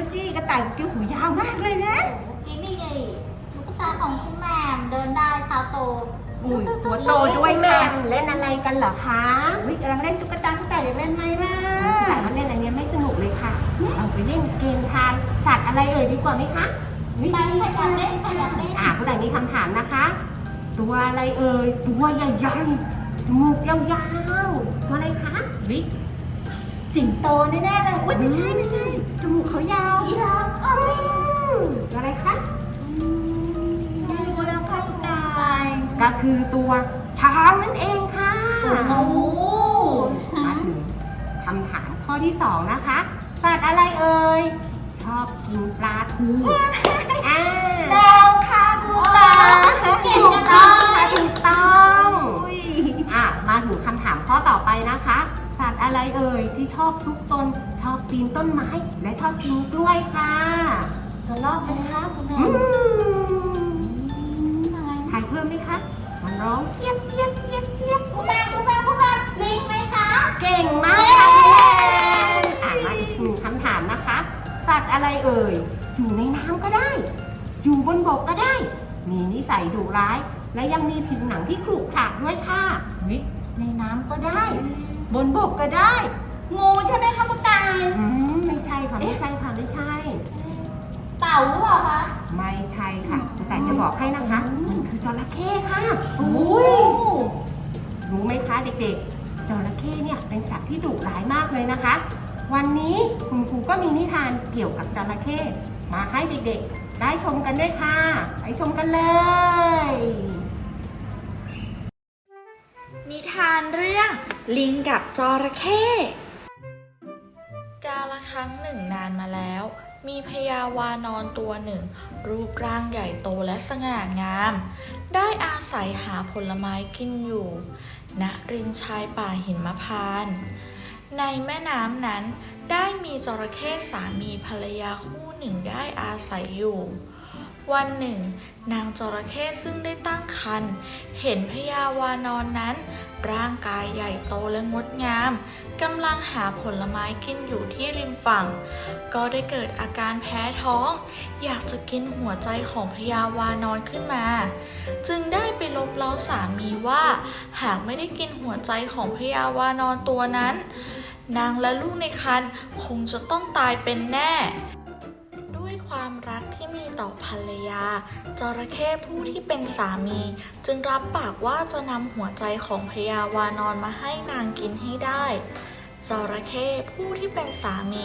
ดูสิกระต่ายกุ๊กกิ๊กหูยาวมากเลยนะ กินนี่ไงตุ๊กตาของคุณแม่เดินได้เท้าโตอุ้ยหัวโตด้วยแม่ค่ะเล่นอะไรกันเหรอคะอุ้ยกำลังเล่นตุ๊กตากระต่ายอยาเล่นไหมล่ะแต่ว่าเล่นอันนี้ไม่สนุกเลยค่ะ เอาไปเล่นเกมทายสัตว์อะไรเอ่ยดีกว่าไหมคะไปขยับเล่นขยับเล่นอ่าผู้ใดมีคำถามนะคะ ตัวอะไรเอ่ย ตัวใหญ่ๆจมูกยาวๆ ตัวอะไรคะวิ สิงโตแน่ๆเลยอุ้ยไม่ใช่ไม่ใช่จมูกเขายาวยีราฟออรินตัวอะไรคะไม่รู้แล้วค่ะคุณตายก็คือตัวช้างนั่นเองค่ะโอ้โหมาถึงคำถามข้อที่สองนะคะสัตว์อะไรเอ่ยชอบกินปลาทูอ่าแมวค่ะคุณตาเก่งถูกจังต้องเลค่ะยถูกต้องอุ้ยอะมาถึงคำถามข้อต่อไปนะคะสัตว์ อะไรเอ่ยที่ชอบซุกซนชอบปีนต้นไม้ และชอบกินกล้วยค่ะจะรอดไหมคะคุณแม่อืมถ่ายเพิ่มไหมคะมันร้องเจี๊ยบเจี๊ยบเจี๊ยบเจี๊ยบคุณแม่คุณแม่คุณแม่ลิงไหมคะเก่งมากค่ะพี่แอนอะมาอีกหนึ่งคำถามนะคะ สัตว์อะไรเอ่ยอยู่ในน้ำก็ได้ อยู่บนบกก็ได้ มีนิสัยดุร้าย และยังมีผิวหนังที่ขรุขระด้วยค่ะวิในน้ำก็ได้ บนบกก็ได้ งูใช่ไหมคะคุณตายอืมไม่ใช่ค่ะไม่ใช่ค่ะไม่ใช่ เต่าหรือเปล่าคะ ไม่ใช่ค่ะแต่จะบอกให้นะคะ มันคือจระเข้ค่ะอุ้ยรู้ไหมคะเด็กๆจระเข้เนี่ยเป็นสัตว์ที่ดุร้ายมากเลยนะคะ วันนี้คุณครูก็มีนิทานเกี่ยวกับจระเข้มาให้เด็กๆ ได้ชมกันด้วยค่ะ ไปชมกันเลย นิทานเรื่อง ลิงกับจระเข้กาละครั้งหนึ่งนานมาแล้ว มีพญาวานอนตัวหนึ่ง รูปร่างใหญ่โตและสง่างาม ได้อาศัยหาผลไม้กินอยู่ณริมชายป่าหิมพานต์ในแม่น้ำนั้นได้มีจระเข้สามีภรรยาคู่หนึ่งได้อาศัยอยู่ วันหนึ่ง นางจระเข้ซึ่งได้ตั้งครรภ์เห็นพญาวานอนนั้น ร่างกายใหญ่โตและงดงามกำลังหาผลไม้กินอยู่ที่ริมฝั่ง ก็ได้เกิดอาการแพ้ท้อง อยากจะกินหัวใจของพญาวานอนขึ้นมา จึงได้ไปลบเล้าสามีว่า หากไม่ได้กินหัวใจของพญาวานอนตัวนั้น นางและลูกในครรภ์คงจะต้องตายเป็นแน่ ความรักที่มีต่อภรรยา จระเข้ผู้ที่เป็นสามี จึงรับปากว่าจะนำหัวใจของพญาวานอนมาให้นางกินให้ได้ จระเข้ผู้ที่เป็นสามี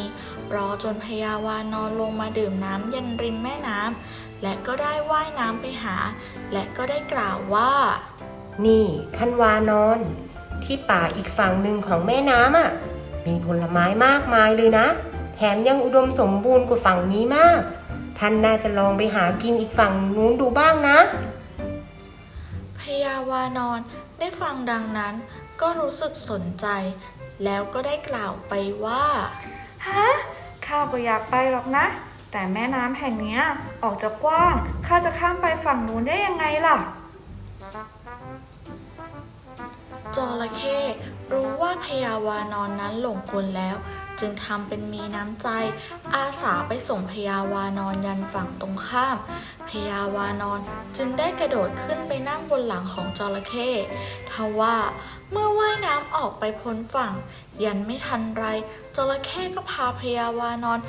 รอจนพญาวานอนลงมาดื่มน้ำเย็นริมแม่น้ำและก็ได้ว่ายน้ำไปหา และก็ได้กล่าวว่า นี่ท่านวานอน ที่ป่าอีกฝั่งหนึ่งของแม่น้ำอะมีผลไม้มากมายเลยนะ แถมยังอุดมสมบูรณ์กว่าฝั่งนี้มาก ท่านน่าจะลองไปหากินอีกฝั่งนู้นดูบ้างนะพญาวานอนได้ฟังดังนั้น ก็รู้สึกสนใจ แล้วก็ได้กล่าวไปว่า ฮะ ข้าก็อยากไปหรอกนะ แต่แม่น้ำแห่งเนี้ยออกจะกว้าง ข้าจะข้ามไปฝั่งนู้นได้ยังไงล่ะจระเข้ รู้ว่าพญาวานอนนั้นหลงกลแล้ว จึงทำเป็นมีน้ำใจ อาสาไปส่งพญาวานอนยันฝั่งตรงข้ามพญาวานอนจึงได้กระโดดขึ้นไปนั่งบนหลังของจระเข้ทว่าเมื่อว่ายน้ำออกไปพ้นฝั่ง ยันไม่ทันไรจระเข้ก็พาพญาวานอน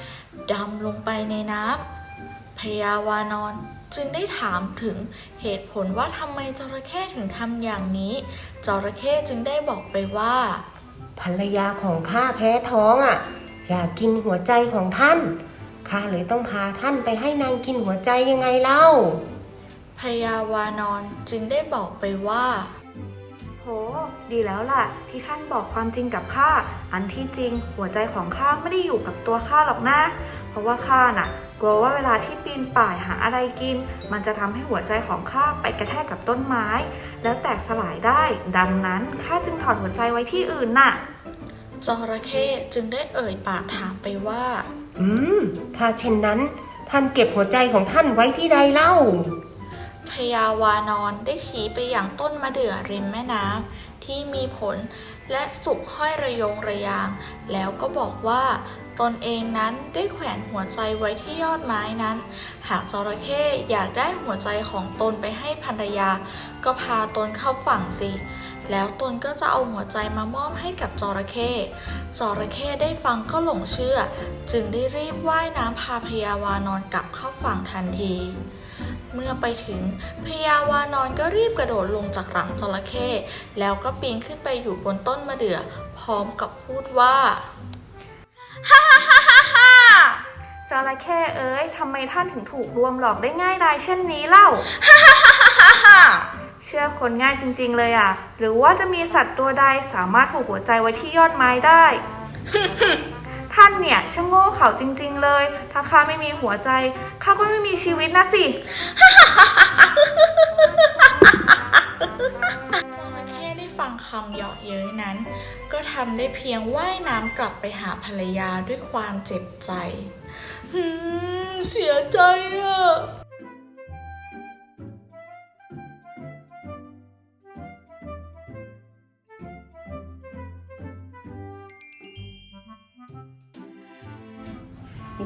ดำลงไปในน้ำ พญาวานอนจึงได้ถามถึงเหตุผลว่าทำไมจระเข้ถึงทำอย่างนี้ จระเข้จึงได้บอกไปว่า ภรรยาของข้าแพ้ท้องอะ อยากกินหัวใจของท่านข้าเลยต้องพาท่านไปให้นางกินหัวใจยังไงเล่าพญาวานอนจึงได้บอกไปว่า โห ดีแล้วล่ะ ที่ท่านบอกความจริงกับข้า อันที่จริงหัวใจของข้าไม่ได้อยู่กับตัวข้าหรอกนะ เพราะว่าข้าน่ะ กลัวว่าเวลาที่ปีนป่ายหาอะไรกิน มันจะทำให้หัวใจของข้าไปกระแทกกับต้นไม้ แล้วแตกสลายได้ ดังนั้นข้าจึงถอดหัวใจไว้ที่อื่นน่ะจระเข้จึงได้เอ่ยปากถามไปว่า อืม ถ้าเช่นนั้น ท่านเก็บหัวใจของท่านไว้ที่ใดเล่าพญาวานอนได้ชี้ไปอย่างต้นมะเดื่อริมแม่น้ำที่มีผลและสุกห้อยระยงระยาง แล้วก็บอกว่า ตนเองนั้นได้แขวนหัวใจไว้ที่ยอดไม้นั้น หากจระเข้อยากได้หัวใจของตนไปให้ภรรยา ก็พาตนเข้าฝั่งสิ แล้วตนก็จะเอาหัวใจมามอบให้กับจระเข้จระเข้ได้ฟังก็หลงเชื่อ จึงได้รีบว่ายน้ำพาพญาวานอนกลับเข้าฝั่งทันทีเมื่อไปถึงพญาวานอนก็รีบกระโดดลงจากหลังจระเข้แล้วก็ปีนขึ้นไปอยู่บนต้นมะเดื่อ พร้อมกับพูดว่า ระเข้เอ้ยทำไมท่านถึงถูกลวงหลอกได้ง่ายดายเช่นนี้เล่าฮ่าฮ่าเชื่อคนง่ายจริงๆเลยอะ หรือว่าจะมีสัตว์ตัวใดสามารถผูกหัวใจไว้ที่ยอดไม้ได้ ท่านเนี่ยช่างโง่เขาจริงๆเลย ถ้าข้าไม่มีหัวใจข้าก็ไม่มีชีวิตนะสิจระเข้ได้ฟังคำเยาะเย้ยนั้น ก็ทำได้เพียงว่ายน้ำกลับไปหาภรรยาด้วยความเจ็บใจ หืมเสียใจอะ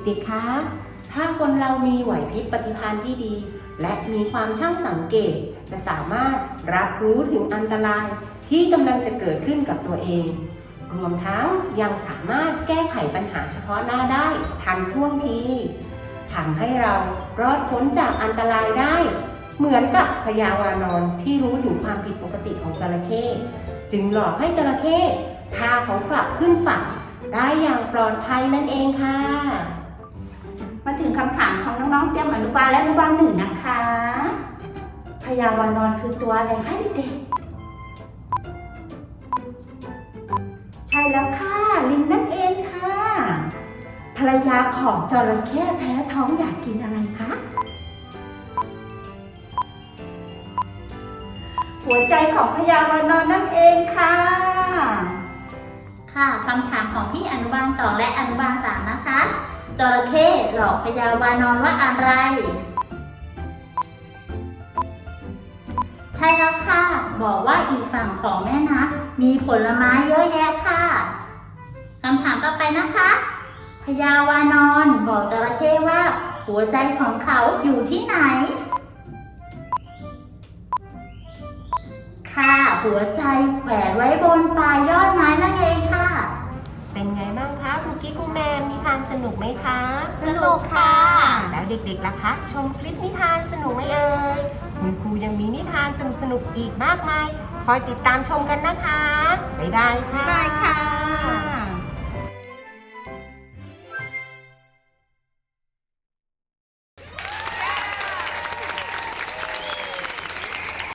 เด็กๆ คะ ถ้าคนเรามีไหวพริบปฏิภาณที่ดี และมีความช่างสังเกต จะสามารถรับรู้ถึงอันตรายที่กำลังจะเกิดขึ้นกับตัวเอง รวมทั้งยังสามารถแก้ไขปัญหาเฉพาะหน้าได้ทันท่วงทีทำให้เรารอดพ้นจากอันตรายได้ เหมือนกับพญาวานอนที่รู้ถึงความผิดปกติของจระเข้จึงหลอกให้จระเข้พาเขากลับขึ้นฝั่งได้อย่างปลอดภัยนั่นเองค่ะ มาถึงคำถามของน้องๆเตรียมอนุบาลและอนุบาลหนึ่งนะคะพญาวานอนคือตัวอะไรคะเด็กๆ ภรรยาของจระเข้แพ้ท้องอยากกินอะไรคะ หัวใจของพญาวานอนนั่นเองค่ะ ค่ะคำถามของพี่อนุบาลสองและอนุบาลสามนะคะ จระเข้หลอกพญาวานอนว่าอะไร ใช่แล้วค่ะ บอกว่าอีกฝั่งของแม่น้ำมีผลไม้เยอะแยะค่ะคำถามต่อไปนะคะ ญาวานอนบอกจระเข้ว่า หัวใจของเขาอยู่ที่ไหน ค่ะหัวใจแขวนไว้บนปลายยอดไม้นั่นเองค่ะ เป็นไงบ้างคะคุกกี้คุแมนนิทานสนุกไหมคะ สนุกค่ะ แล้วเด็กๆล่ะคะ ชมคลิปนิทานสนุกไหมเอ่ยคุณครูยังมีนิทานสนุกๆอีกมากมาย คอยติดตามชมกันนะคะ บ๊ายบายค่ะ บ๊ายบายค่ะ